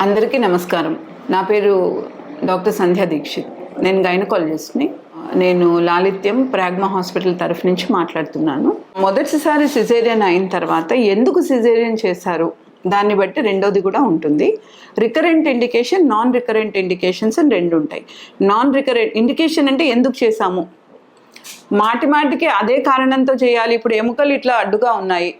అందరికీ నమస్కారం. నా పేరు డాక్టర్ సంధ్యా దీక్షిత్. నేను గైనకాలజిస్ట్ని. నేను లాలిత్యం ప్రాగ్మా హాస్పిటల్ తరఫు నుంచి మాట్లాడుతున్నాను. మొదటిసారి సిజేరియన్ అయిన తర్వాత ఎందుకు సిజేరియన్ చేశారు? దాన్ని బట్టి రెండోది కూడా ఉంటుంది. Recurrent indication non recurrent indications అని రెండు ఉంటాయి. నాన్ రికరెంట్ ఇండికేషన్ అంటే ఎందుకు చేశాము? మాటి మాటికి అదే కారణంతో చేయాలి. ఇప్పుడు ఎముకలు ఇట్లా అడ్డుగా ఉన్నాయి.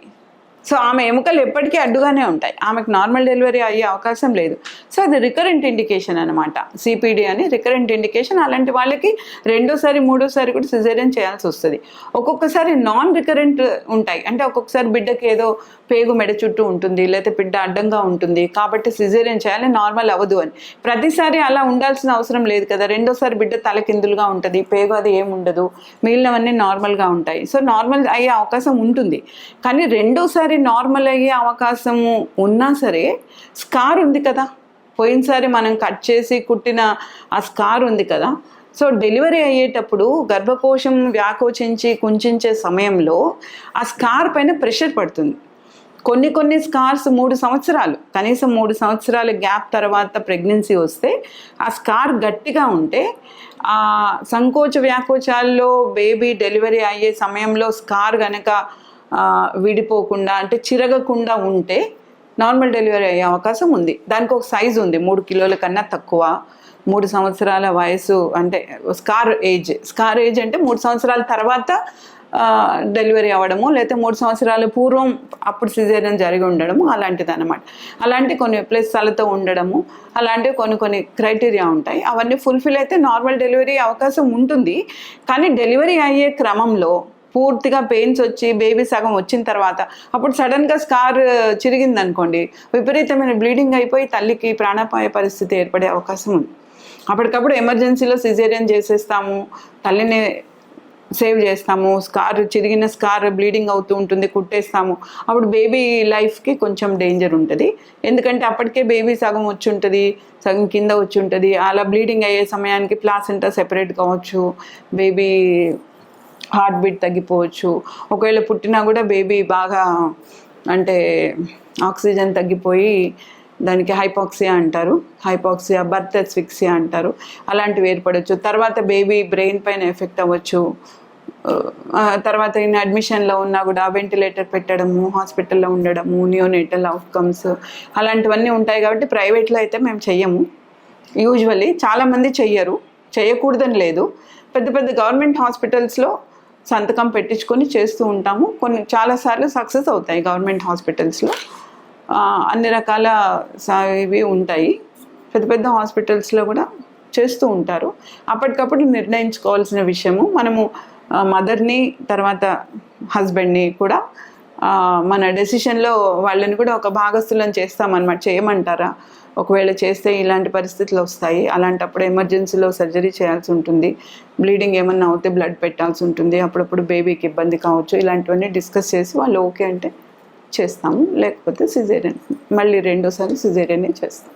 సో ఆమె ఎముకలు ఎప్పటికీ అడ్డుగానే ఉంటాయి. ఆమెకు నార్మల్ డెలివరీ అయ్యే అవకాశం లేదు. సో అది రికరెంట్ ఇండికేషన్ అనమాట సిపిడి అని రికరెంట్ ఇండికేషన్. అలాంటి వాళ్ళకి రెండోసారి మూడోసారి కూడా సిజేరియన్ చేయాల్సి వస్తుంది. ఒక్కొక్కసారి నాన్ రికరెంట్ ఉంటాయి. అంటే ఒక్కొక్కసారి బిడ్డకి ఏదో పేగు మెడ చుట్టూ ఉంటుంది లేకపోతే బిడ్డ అడ్డంగా ఉంటుంది. కాబట్టి సిజేరియన్ చేయాలి నార్మల్ అవ్వదు అని. ప్రతిసారి అలా ఉండాల్సిన అవసరం లేదు కదా. రెండోసారి బిడ్డ తలకిందులుగా ఉంటుంది పేగు అది ఏమి ఉండదు మిగిలినవన్నీ నార్మల్గా ఉంటాయి. సో నార్మల్ అయ్యే అవకాశం ఉంటుంది. కానీ రెండోసారి నార్మల్ అయ్యే అవకాశము ఉన్నా సరే స్కార్ ఉంది కదా. పోయినసారి మనం కట్ చేసి కుట్టిన ఆ స్కార్ ఉంది కదా. సో డెలివరీ అయ్యేటప్పుడు గర్భకోశం వ్యాకోచించి కుంచించే సమయంలో ఆ స్కార్ పైన ప్రెషర్ పడుతుంది. కొన్ని కొన్ని స్కార్స్ మూడు సంవత్సరాలు కనీసం మూడు సంవత్సరాల గ్యాప్ తర్వాత ప్రెగ్నెన్సీ వస్తే ఆ స్కార్ గట్టిగా ఉంటే ఆ సంకోచ వ్యాకోచాల్లో బేబీ డెలివరీ అయ్యే సమయంలో స్కార్ కనుక విడిపోకుండా అంటే చిరగకుండా ఉంటే నార్మల్ డెలివరీ అయ్యే అవకాశం ఉంది. దానికి ఒక సైజు ఉంది మూడు కిలోల కన్నా తక్కువ. మూడు సంవత్సరాల వయసు అంటే స్కార్ ఏజ్. స్కార్ ఏజ్ అంటే మూడు సంవత్సరాల తర్వాత డెలివరీ అవ్వడము లేకపోతే మూడు సంవత్సరాల పూర్వం అప్పుడు సిజేరియన్ జరిగి ఉండడము అలాంటిది అనమాట అలాంటి కొన్ని ప్లస్ ఉండడము అలాంటివి కొన్ని కొన్ని క్రైటీరియా ఉంటాయి. అవన్నీ ఫుల్ఫిల్ అయితే నార్మల్ డెలివరీ అవకాశం ఉంటుంది. కానీ డెలివరీ అయ్యే క్రమంలో పూర్తిగా పెయిన్స్ వచ్చి బేబీ సగం వచ్చిన తర్వాత అప్పుడు సడన్గా స్కార్ చిరిగింది అనుకోండి విపరీతమైన బ్లీడింగ్ అయిపోయి తల్లికి ప్రాణాపాయ పరిస్థితి ఏర్పడే అవకాశం ఉంది. అప్పటికప్పుడు ఎమర్జెన్సీలో సిజేరియన్ చేసేస్తాము తల్లిని సేవ్ చేస్తాము స్కార్ చిరిగిన స్కార్ బ్లీడింగ్ అవుతూ ఉంటుంది కుట్టేస్తాము. అప్పుడు బేబీ లైఫ్కి కొంచెం డేంజర్ ఉంటుంది. ఎందుకంటే అప్పటికే బేబీ సగం వచ్చి ఉంటుంది సగం కింద వచ్చి ఉంటుంది. అలా బ్లీడింగ్ అయ్యే సమయానికి ప్లాసెంటా సెపరేట్ కావచ్చు. బేబీ హార్ట్ బీట్ తగ్గిపోవచ్చు. ఒకవేళ పుట్టినా కూడా బేబీ బాగా అంటే ఆక్సిజన్ తగ్గిపోయి దానికి హైపాక్సియా అంటారు. హైపాక్సియా బర్త్ అస్ఫిక్సియా అంటారు. అలాంటివి ఏర్పడవచ్చు తర్వాత బేబీ బ్రెయిన్ పైన ఎఫెక్ట్ అవ్వచ్చు. తర్వాత ఈయన అడ్మిషన్లో ఉన్నా కూడా వెంటిలేటర్ పెట్టడము హాస్పిటల్లో ఉండడము న్యూనేటల్ అవుట్కమ్స్ అలాంటివన్నీ ఉంటాయి కాబట్టి ప్రైవేట్లో అయితే మేము చెయ్యము. యూజువల్లీ చాలామంది చెయ్యరు. చేయకూడదని లేదు. పెద్ద పెద్ద గవర్నమెంట్ హాస్పిటల్స్లో సంతకం పెట్టించుకొని చేస్తూ ఉంటాము. కొన్ని చాలాసార్లు సక్సెస్ అవుతాయి గవర్నమెంట్ హాస్పిటల్స్లో. అన్ని రకాల ఇవి ఉంటాయి. పెద్ద పెద్ద హాస్పిటల్స్లో కూడా చేస్తూ ఉంటారు. అప్పటికప్పుడు నిర్ణయించుకోవాల్సిన విషయము మనము మదర్ని తర్వాత హస్బెండ్ని కూడా మన డెసిషన్లో వాళ్ళని కూడా ఒక భాగస్థులను చేస్తామన్నమాట. చేయమంటారా? ఒకవేళ చేస్తే ఇలాంటి పరిస్థితులు వస్తాయి. అలాంటప్పుడు ఎమర్జెన్సీలో సర్జరీ చేయాల్సి ఉంటుంది. బ్లీడింగ్ ఏమన్నా అవుతే బ్లడ్ పెట్టాల్సి ఉంటుంది. అప్పుడప్పుడు బేబీకి ఇబ్బంది కావచ్చు. ఇలాంటివన్నీ డిస్కస్ చేసి వాళ్ళు ఓకే అంటే చేస్తాము. లేకపోతే సిజేరియన్ మళ్ళీ రెండోసారి సిజేరియనే చేస్తాం.